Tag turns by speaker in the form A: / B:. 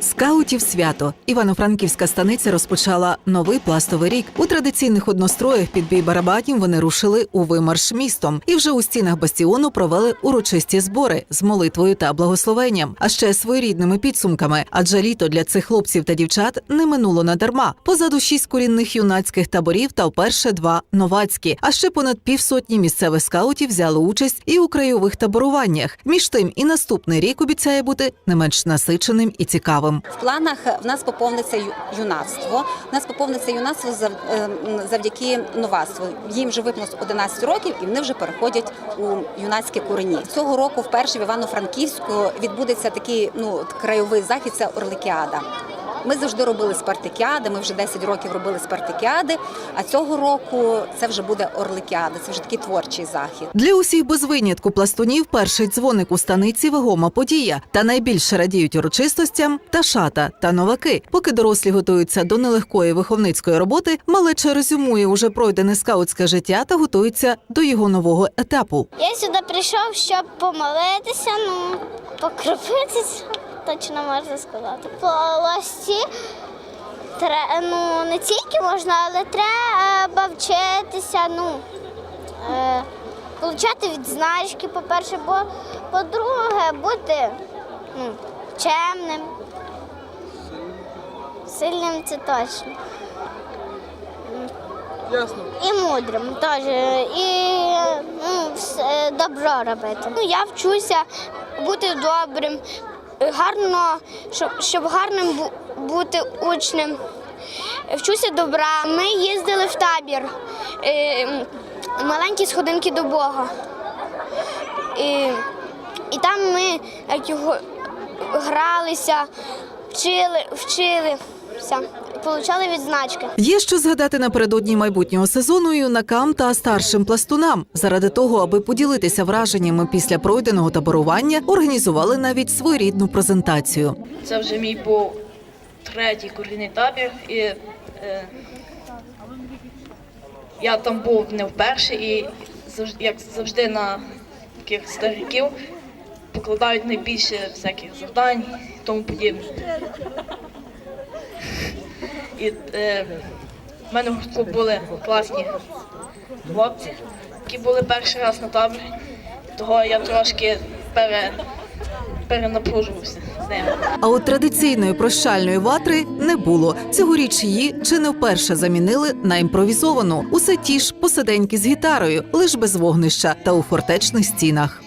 A: Скаутів свято Івано-Франківська станиця розпочала новий пластовий рік. У традиційних одностроях під бій барабанів вони рушили у вимарш містом і вже у стінах бастіону провели урочисті збори з молитвою та благословенням, а ще своєрідними підсумками. Адже літо для цих хлопців та дівчат не минуло надарма. Позаду шість корінних юнацьких таборів та вперше два новацькі. А ще понад півсотні місцевих скаутів взяли участь і у краєвих таборуваннях. Між тим, і наступний рік обіцяє бути не менш насиченим і цікавим.
B: В планах в нас поповниться юнацтво. В нас поповниться юнацтво ем, завдяки новацтву. Їм вже виповнилось 11 років, і вони вже переходять у юнацьке курені. Цього року вперше в Івано-Франківську відбудеться такий ну краєвий захід. Це Орликіада. Ми завжди робили спартакіади. Ми вже 10 років робили спартакіади. А цього року це вже буде Орликіада. Це вже такий творчий захід.
A: Для усіх без винятку пластунів перший дзвоник у станиці вагома подія. Та найбільше радіють урочистостям та шата та новаки. Поки дорослі готуються до нелегкої виховницької роботи, малеча резюмує уже пройдене скаутське життя та готується до його нового етапу.
C: Я сюди прийшов, щоб помолитися, ну, покропитися, точно можна сказати. По лосі тре- ну, не тільки можна, але треба вчитися, ну, е, получати відзначки, по-перше, бо по-друге, бути ну, чемним. Сильним це точно. І мудрим теж. І ну, добро робити. Ну, я вчуся бути добрим, гарно, щоб, щоб гарним бути учнем. Вчуся добра. Ми їздили в табір. е, Маленькі сходинки до Бога. І, і там ми як його гралися, вчили, вчилися, получали відзначки.
A: Є що згадати напередодні майбутнього сезону юнакам та старшим пластунам. Заради того, аби поділитися враженнями після пройденого таборування, організували навіть своєрідну презентацію.
D: Це вже мій був третій курінний табір, і е, я там був не вперше, і завжди, як завжди на таких стариків покладають найбільше всяких завдань і тому подібне. І е, в мене в гуртку були класні хлопці, які були перший раз на таборі, того я трошки пере, перенапружувався з ними.
A: А от традиційної прощальної ватри не було. Цьогоріч її чи не вперше замінили на імпровізовану. Усе ті ж посиденьки з гітарою, лиш без вогнища та у фортечних стінах.